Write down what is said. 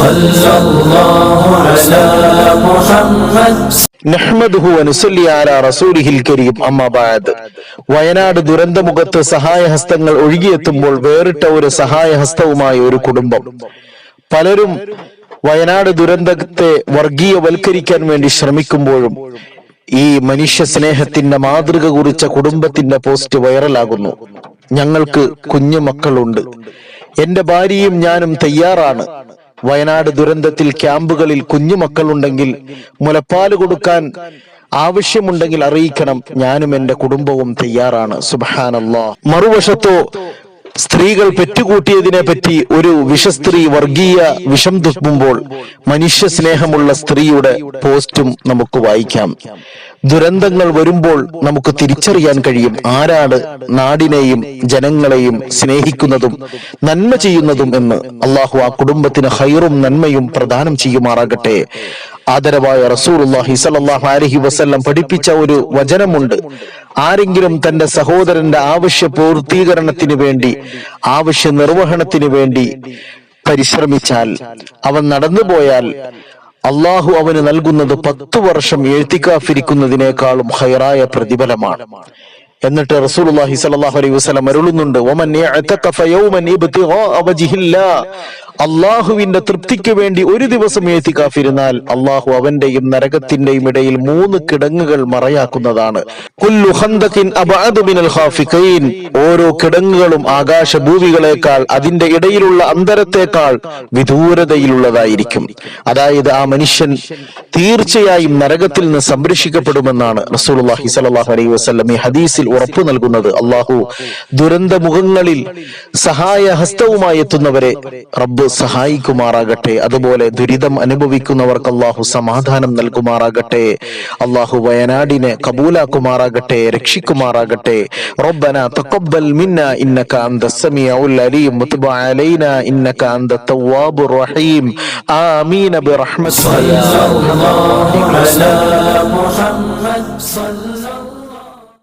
صلى الله على محمد നഹ്മദുഹു അനുസല്ലി അലാ റസൂലിഹിൽ കരീം അമ്മാ ബഅദ് വയനാട് ദുരന്തമുഖത്ത് സഹായഹസ്തങ്ങൾ ഒഴുകിയെത്തുമ്പോൾ വേറിട്ട ഒരു സഹായഹസ്തവുമായ ഒരു കുടുംബം പലരും വയനാട് ദുരന്തത്തെ വർഗീയവൽക്കരിക്കാൻ വേണ്ടി ശ്രമിക്കുമ്പോഴും ഈ മനുഷ്യ സ്നേഹത്തിന്റെ മാതൃക കുറിച്ച കുടുംബത്തിന്റെ പോസ്റ്റ് വൈറലാകുന്നു ഞങ്ങൾക്ക് കുഞ്ഞു മക്കളുണ്ട് എന്റെ ഭാര്യയും ഞാനും തയ്യാറാണ് വയനാട് ദുരന്തത്തിൽ ക്യാമ്പുകളിൽ കുഞ്ഞുമക്കളുണ്ടെങ്കിൽ മുലപ്പാൽ കൊടുക്കാൻ ആവശ്യമുണ്ടെങ്കിൽ അറിയിക്കണം. ഞാനും എന്റെ കുടുംബവും തയ്യാറാണ്. സുബഹാനല്ലാ. മറുവശത്തോ സ്ത്രീകൾ പെറ്റുകൂട്ടിയതിനെ പറ്റി ഒരു വിഷസ്ത്രീ വർഗീയ വിഷം തുപ്പുമ്പോൾ മനുഷ്യ സ്നേഹമുള്ള സ്ത്രീയുടെ പോസ്റ്റും നമുക്ക് വായിക്കാം. ദുരന്തങ്ങൾ വരുമ്പോൾ നമുക്ക് തിരിച്ചറിയാൻ കഴിയും ആരാണ് നാടിനെയും ജനങ്ങളെയും സ്നേഹിക്കുന്നതും നന്മ ചെയ്യുന്നതും എന്ന്. അള്ളാഹു ആ കുടുംബത്തിന് ഹൈറും നന്മയും പ്രദാനം ചെയ്യുമാറാകട്ടെ. ആദരവായ റസൂലുള്ളാഹി സ്വല്ലല്ലാഹു അലൈഹി വസല്ലം പഠിപ്പിച്ച ഒരു വചനമുണ്ട്. ആരെങ്കിലും തന്റെ സഹോദരന്റെ ആവശ്യ പൂർത്തീകരണത്തിന് വേണ്ടി ആവശ്യ നിർവഹണത്തിന് വേണ്ടി പരിശ്രമിച്ചാൽ അവൻ നടന്നുപോയാൽ അള്ളാഹു അവന് നൽകുന്നത് പത്തു വർഷം എഴുത്തിക്കാഫിരിക്കുന്നതിനേക്കാളും ഹൈറായ പ്രതിഫലമാണ്. എന്നിട്ട് റസൂലുള്ളാഹി സ്വല്ലല്ലാഹു അലൈഹി വസല്ലം അരുളുന്നുണ്ട് അള്ളാഹുവിന്റെ തൃപ്തിക്ക് വേണ്ടി ഒരു ദിവസം എഴുത്തിക്കാഫിരുന്നാൽ അള്ളാഹു അവന്റെയും നരകത്തിന്റെയും ഇടയിൽ മൂന്ന് കിടങ്ങുകൾ മറയാക്കുന്നതാണ്. ഓരോ കിടങ്ങുകളും ആകാശ ഭൂമികളെക്കാൾ അതിന്റെ ഇടയിലുള്ള അന്തരത്തെക്കാൾ വിദൂരതയിലുള്ളതായിരിക്കും. അതായത് ആ മനുഷ്യൻ തീർച്ചയായും നരകത്തിൽ നിന്ന് സംരക്ഷിക്കപ്പെടുമെന്നാണ് റസൂലുള്ളാഹി സ്വല്ലല്ലാഹു അലൈഹി വസ്ലം ഈ ഹദീസിൽ ഉറപ്പു നൽകുന്നത്. അള്ളാഹു ദുരന്ത മുഖങ്ങളിൽ സഹായ ഹസ്തവുമായി എത്തുന്നവരെ റബ്ബ് സഹായിക്കുമാറാകട്ടെ അതുപോലെ ദുരിതം അനുഭവിക്കുന്നവർക്ക് അള്ളാഹു സമാധാനം നൽകുമാറാകട്ടെ അള്ളാഹു വയനാടിനെ കബൂലാക്കുമാറാകട്ടെ രക്ഷിക്കുമാറാകട്ടെ റബ്ബന തഖബ്ബൽ മിന്ന ഇന്നക അന്ത സമീഉൽ അലീം വതുബ് അലൈനാ ഇന്നക അന്ത തവ്വാബുർ റഹീം ആമീൻ ബിറഹ്മതിക യാ صلى الله على محمد صلى